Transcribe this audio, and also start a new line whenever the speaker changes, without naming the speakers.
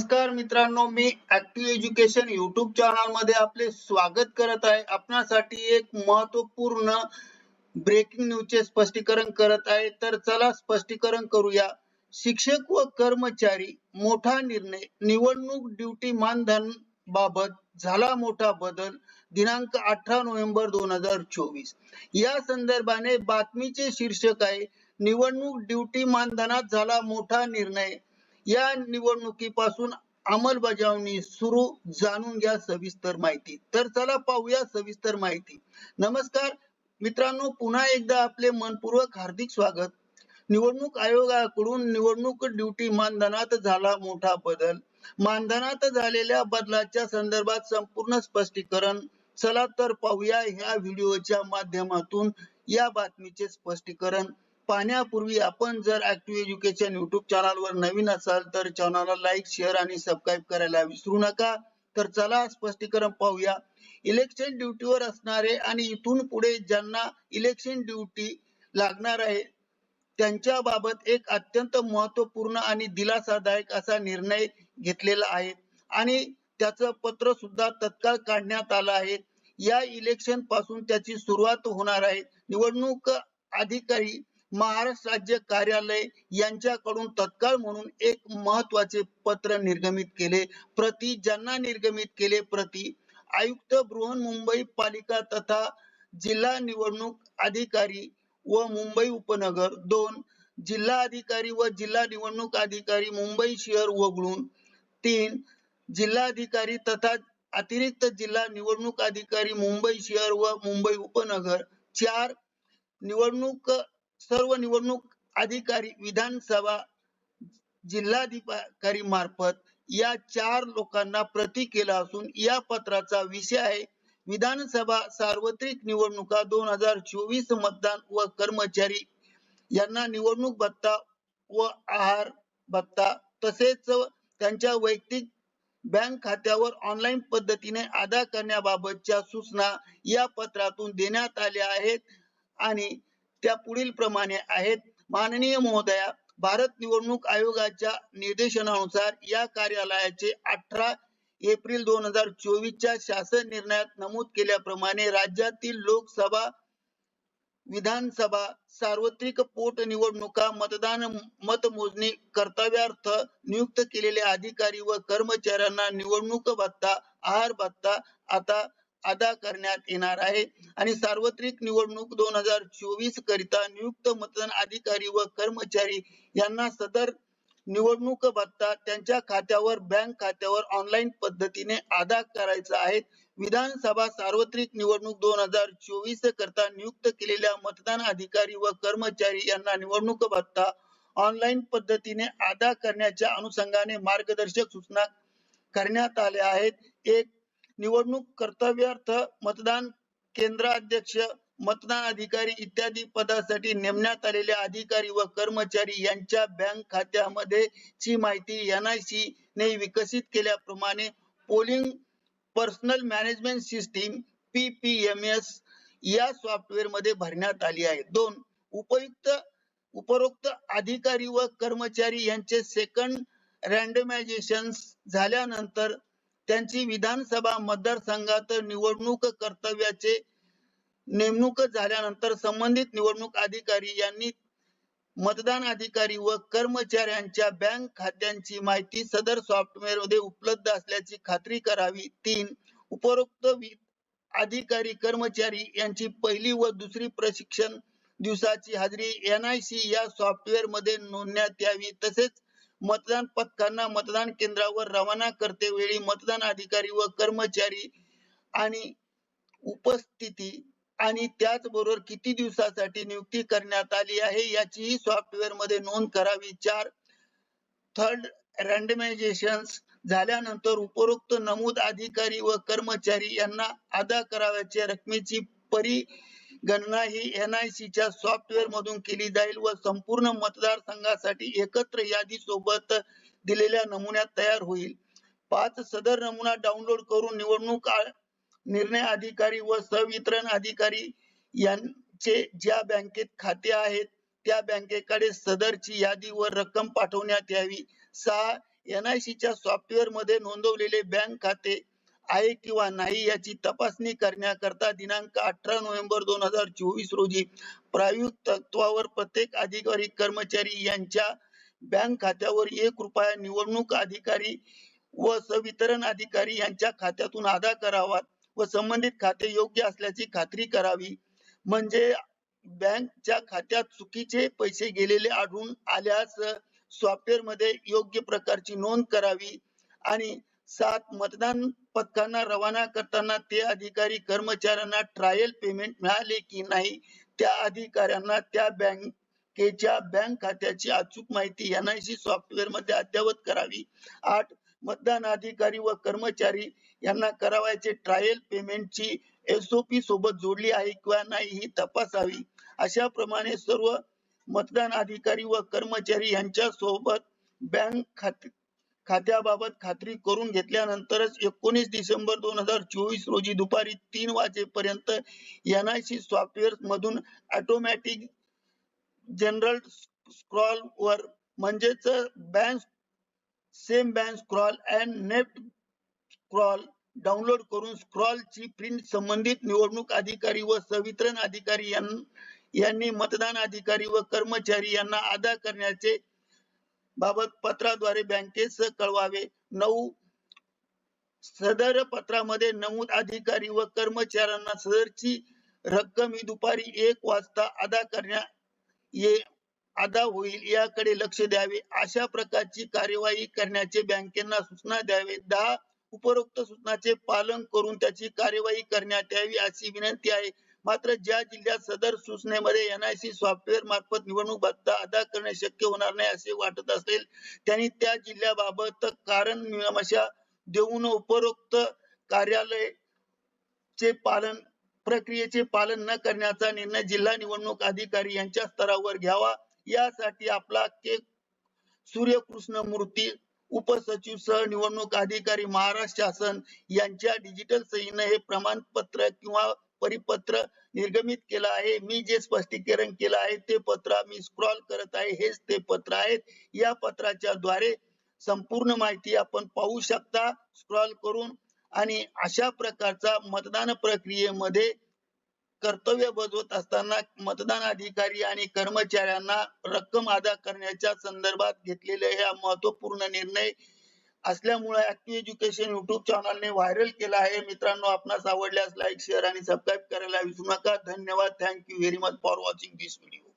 नमस्कार मित्रांनो मी ऍक्टिव्ह एज्युकेशन युट्यूब चॅनलमध्ये आपले स्वागत करत आहे. आपणासाठी एक महत्त्वपूर्ण ब्रेकिंग न्यूजचे स्पष्टीकरण करत आहे. तर चला स्पष्टीकरण करूया. शिक्षक व कर्मचारी मोठा निर्णय निवडणूक ड्युटी मानधन बाबत झाला मोठा बदल दिनांक अठरा नोव्हेंबर दोन हजार चोवीस. या संदर्भाने बातमीचे शीर्षक आहे निवडणूक ड्युटी मानधनात झाला मोठा निर्णय या निवडणुकीपासून अंमलबजावणी सुरू जाणून घ्या सविस्तर माहिती. तर चला पाहूया सविस्तर माहिती. नमस्कार मित्रांनो पुन्हा एकदा आपले मनपूर्वक हार्दिक स्वागत. निवडणूक आयोगाकडून निवडणूक ड्युटी मानधनात झाला मोठा बदल. मानधनात झालेल्या बदलाच्या संदर्भात संपूर्ण स्पष्टीकरण. चला तर पाहूया ह्या व्हिडिओच्या माध्यमातून या बातमीचे स्पष्टीकरण. पाहण्यापूर्वी आपण जर ऍक्टिव्ह एज्युकेशन युट्यूब चॅनलवर नवीन असाल तर चॅनलला लाईक शेअर आणि सबस्क्राईब करायला विसरू नका. तर चला स्पष्टीकरण पाहूया. इलेक्शन ड्युटीवर असणारे आणि इथून पुढे ज्यांना इलेक्शन ड्युटी लागणार आहे त्यांच्या बाबत एक अत्यंत महत्त्वपूर्ण आणि दिलासादायक असा निर्णय घेतलेला आहे. आणि त्याचं पत्र सुद्धा तत्काळ काढण्यात आलं आहे. या इलेक्शनपासून त्याची सुरुवात होणार आहे. निवडणूक अधिकारी महाराष्ट्र राज्य कार्यालय यांच्याकडून तत्काळ म्हणून एक महत्त्वाचे पत्र निर्गमित केले. प्रति ज्यांना निर्गमित केले प्रति आयुक्त बृहन्मुंबई पालिका तथा जिल्हा निवडणूक अधिकारी व मुंबई उपनगर दोन जिल्हा अधिकारी व जिल्हा निवडणूक अधिकारी मुंबई शहर वगळून तीन जिल्हाधिकारी तथा अतिरिक्त जिल्हा निवडणूक अधिकारी मुंबई शहर व मुंबई उपनगर चार निवडणूक सर्व निवडणूक अधिकारी विधानसभा जिल्हाधिकारी मार्फत या चार लोकांना प्रती केला असून या पत्राचा विषय आहे विधानसभा सार्वत्रिक निवडणुका दोन हजार चोवीस मतदान व कर्मचारी यांना निवडणूक भत्ता व आहार भत्ता तसेच त्यांच्या वैयक्तिक बँक खात्यावर ऑनलाईन पद्धतीने अदा करण्याबाबतच्या सूचना या पत्रातून देण्यात आल्या आहेत आणि त्या पुढील प्रमाणे आहेत. माननीय महोदया भारत निवडणूक आयोगाच्या निर्देशनानुसार या कार्यालयाचे अठरा एप्रिल दोन हजार चोवीसच्या शासन निर्णयात नमूद केल्याप्रमाणे राज्यातील लोकसभा विधानसभा सार्वत्रिक पोटनिवडणुका मतदान मतमोजणी कर्तव्यार्थ नियुक्त केलेले अधिकारी व कर्मचाऱ्यांना निवडणूक भत्ता आहार भत्ता आता अदा करण्यात येणार आहे. आणि सार्वत्रिक निवडणूक दोन हजार चोवीस करिता नियुक्त मतदान अधिकारी व कर्मचारी यांना सदर निवडणूक भत्ता त्यांच्या खात्यावर बँक खात्यावर ऑनलाईन पद्धतीने अदा करायचा आहे. विधानसभा सार्वत्रिक निवडणूक दोन हजार चोवीस करता नियुक्त केलेल्या मतदान अधिकारी व कर्मचारी यांना निवडणूक भत्ता ऑनलाईन पद्धतीने अदा करण्याच्या अनुषंगाने मार्गदर्शक सूचना करण्यात आल्या आहेत. एक निवडणूक कर्तव्यार्थ मतदान केंद्राध्यक्ष मतदान अधिकारी इत्यादी पदासाठी नेमण्यात आलेले अधिकारी व कर्मचारी यांच्या बँक खात्यामध्ये ची माहिती एनआयसी ने विकसित केल्याप्रमाणे polling personal management system PPMS या सॉफ्टवेअरमध्ये भरण्यात आली आहे. दोन उपयुक्त उपरोक्त अधिकारी व कर्मचारी यांचे सेकंड रँडमायझेशन झाल्यानंतर त्यांची विधानसभा मतदारसंघात निवडणूक कर्तव्याचे नेमणूक झाल्यानंतर संबंधित निवडणूक अधिकारी यांनी मतदान अधिकारी व कर्मचाऱ्यांच्या बँक खात्यांची माहिती सदर सॉफ्टवेअरमध्ये उपलब्ध असल्याची खात्री करावी. तीन उपरोक्त अधिकारी कर्मचारी यांची पहिली व दुसरी प्रशिक्षण दिवसाची हाजरी एनआयसी या सॉफ्टवेअरमध्ये नोंदण्यात यावी. तसेच मतदान पथकांना मतदान केंद्रावर रवाना करते वेळी मतदान अधिकारी व कर्मचारी आणि उपस्थिती आणि त्याचबरोबर किती दिवसासाठी नियुक्ती करण्यात आली आहे याचीही सॉफ्टवेअरमध्ये नोंद करावी. चार थर्ड रँडमायझेशन झाल्यानंतर उपरोक्त नमूद अधिकारी व कर्मचारी यांना अदा करावयाच्या रकमेची परी गणना ही एनआयसी च्या सॉफ्टवेअर मधून केली जाईल व संपूर्ण मतदारसंघासाठी एकत्र यादी सोबत दिलेल्या नमुन्यात तयार होईल. पाच सदर नमुना डाउनलोड करून निवडणूक निर्णय अधिकारी व संवितरण अधिकारी यांचे ज्या बँकेत खाते आहेत त्या बँकेकडे सदरची यादी व रक्कम पाठवण्यात यावी. सहा NIC च्या सॉफ्टवेअरमध्ये नोंदवलेले बँक खाते आहे किंवा नाही याची तपासणी करण्याकरता दिनांक अठरा नोव्हेंबर दोन हजार चोवीस रोजी प्रायोगिक तत्वावर प्रत्येक अधिकारी कर्मचारी यांच्या बँक खात्यावर एक रुपया निवडणूक अधिकारी व सवितरण अधिकारी यांच्या खात्यातून अदा करावा व संबंधित खाते योग्य असल्याची खात्री करावी. म्हणजे बँकच्या खात्यात चुकीचे पैसे गेलेले आढळून आल्यास सॉफ्टवेअरमध्ये योग्य प्रकारची नोंद करावी आणि सात मतदान पथकांना रवाना करताना ते अधिकारी कर्मचाऱ्यांना ट्रायल पेमेंट मिळाले की नाही त्या अधिकाऱ्यांना त्या बँकेच्या बँक खात्याची अचूक माहिती एनआयसी सॉफ्टवेअरमध्ये अद्यावत करावी. आठ मतदान अधिकारी व कर्मचारी यांना करावयाचे ट्रायल पेमेंटची एसओपी सोबत जोडली आहे किंवा नाही ही तपासावी. अशा प्रमाणे सर्व मतदान अधिकारी व कर्मचारी यांच्या सोबत बँक खाते खात्याबाबत खात्री करून घेतल्यानंतरच एकोणीस डिसेंबर दोन हजार चोवीस रोजी दुपारी तीन वाजेपर्यंत एनआयसी सॉफ्टवेअर मधून ऑटोमॅटिक जनरल स्क्रॉल वर म्हणजेच bank same bank scroll and net scroll download करून स्क्रॉलची प्रिंट संबंधित निवडणूक अधिकारी व संवितरण अधिकारी यां- यांनी मतदान अधिकारी व कर्मचारी यांना अदा करण्याचे बाबत पत्राद्वारे बँकेस कळवावे. नऊ सदर पत्रामध्ये नमूद अधिकारी व कर्मचाऱ्यांना सदरची रक्कम ही दुपारी एक वाजता अदा करण्या ये अदा होईल याकडे लक्ष द्यावे. अशा प्रकारची कार्यवाही करण्याचे बँकेना सूचना द्यावे. दहा उपरोक्त सूचनाचे पालन करून त्याची कार्यवाही करण्यात यावी अशी विनंती आहे. मात्र ज्या जिल्ह्यात सदर सूचनेमध्ये एनआयसी सॉफ्टवेअर मार्फत निवडणूक भत्ता अदा करणे शक्य होणार नाही असे वाटत असेल त्यांनी त्या जिल्ह्याबाबत कारण मीमांसा देऊन उपरोक्त कार्यालय चे पालन प्रक्रियेचे पालन न करण्याचा निर्णय जिल्हा निवडणूक अधिकारी यांच्या स्तरावर घ्यावा. यासाठी आपला के. सूर्यकृष्ण मूर्ती उपसचिव सह निवडणूक अधिकारी महाराष्ट्र शासन यांच्या डिजिटल सहीने हे प्रमाणपत्र किंवा परिपत्र निर्गमित केलं आहे. मी जे स्पष्टीकरण केलं आहे ते पत्र मी स्क्रॉल करत आहे. हेच ते पत्र आहेत. या पत्राच्या द्वारे संपूर्ण माहिती आपण पाहू शकता स्क्रॉल करून. आणि अशा प्रकारचा मतदान प्रक्रियेमध्ये कर्तव्य बजावत असताना मतदान अधिकारी आणि कर्मचाऱ्यांना रक्कम अदा करण्याच्या संदर्भात घेतलेले हा महत्त्वपूर्ण निर्णय असल्यामुळे ऍक्टिव्ह एज्युकेशन युट्यूब चॅनलने व्हायरल केला आहे. मित्रांनो आपणास आवडल्यास लाईक शेअर आणि सबस्क्राईब करायला विसरू नका. धन्यवाद. Thank you very much for watching this video.